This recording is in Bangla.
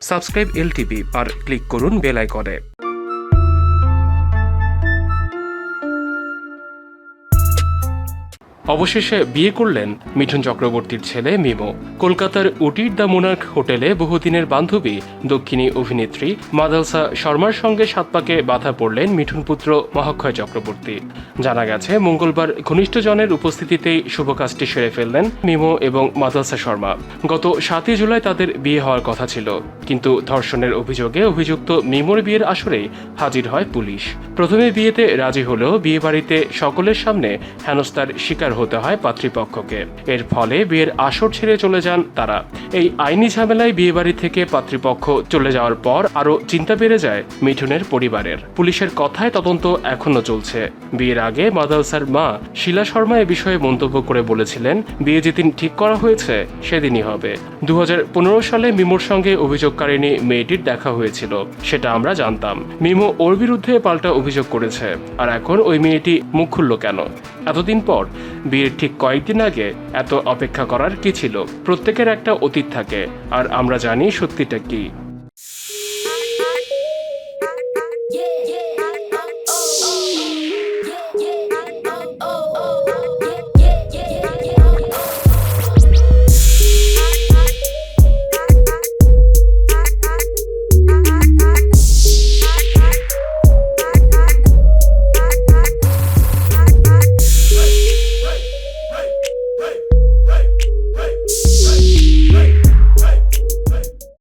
সাবস্ক্রাইব এলটিভি আর ক্লিক করুন বেল আইকনে। অবশেষে বিয়ে করলেন মিঠুন চক্রবর্তীর ছেলে মিমো। কলকাতার উটির দ্য মোনার্ক হোটেলে বহুদিনের বান্ধবী, দক্ষিণী অভিনেত্রী মাদালসা শর্মার সঙ্গে সাতপাকে বাধা পড়লেন মিঠুন পুত্র মহাক্ষয় চক্রবর্তী। জানা গেছে, মঙ্গলবার ঘনিষ্ঠজনের উপস্থিতিতেই শুভ কাজটি সেরে ফেললেন মিমো এবং মাদালসা শর্মা। গত সাতই জুলাই তাদের বিয়ে হওয়ার কথা ছিল, কিন্তু ধর্ষণের অভিযোগে অভিযুক্ত মিমোর বিয়ের আসরেই হাজির হয় পুলিশ। প্রথমে বিয়েতে রাজি হলেও বিয়ে বাড়িতে সকলের সামনে হেনস্তার শিকার হতে হয় পাত্রীপক্ষকে এর ফলে বিয়ের আসর ছেড়ে চলে যান তারা। এই আইনি ঝামেলায় বিয়ে বাড়ি থেকে পাত্রীপক্ষ চলে যাওয়ার পর আরও চিন্তা বেড়ে যায় মিঠুনের পরিবারের। পুলিশের কথায় তদন্ত এখনও চলছে। বিয়ের আগে মাদালসার মা শিলা শর্মা এ বিষয়ে মন্তব্য করে বলেছিলেন, বিয়ে যেদিন ঠিক করা হয়েছে, সেদিনই হবে। দু সালে মিমোর সঙ্গে অভিযোগকারিণী মেয়েটির দেখা হয়েছিল, সেটা আমরা জানতাম। মিমো ওর বিরুদ্ধে পাল্টা অভিযোগ করেছে, আর এখন ওই মেয়েটি মুখ খুলল কেন? এতদিন পর, বিয়ের ঠিক কয়েকদিন আগে এত অপেক্ষা করার কি ছিল? প্রত্যেকের একটা অতীত থাকে আর আমরা জানি সত্যিটা কি।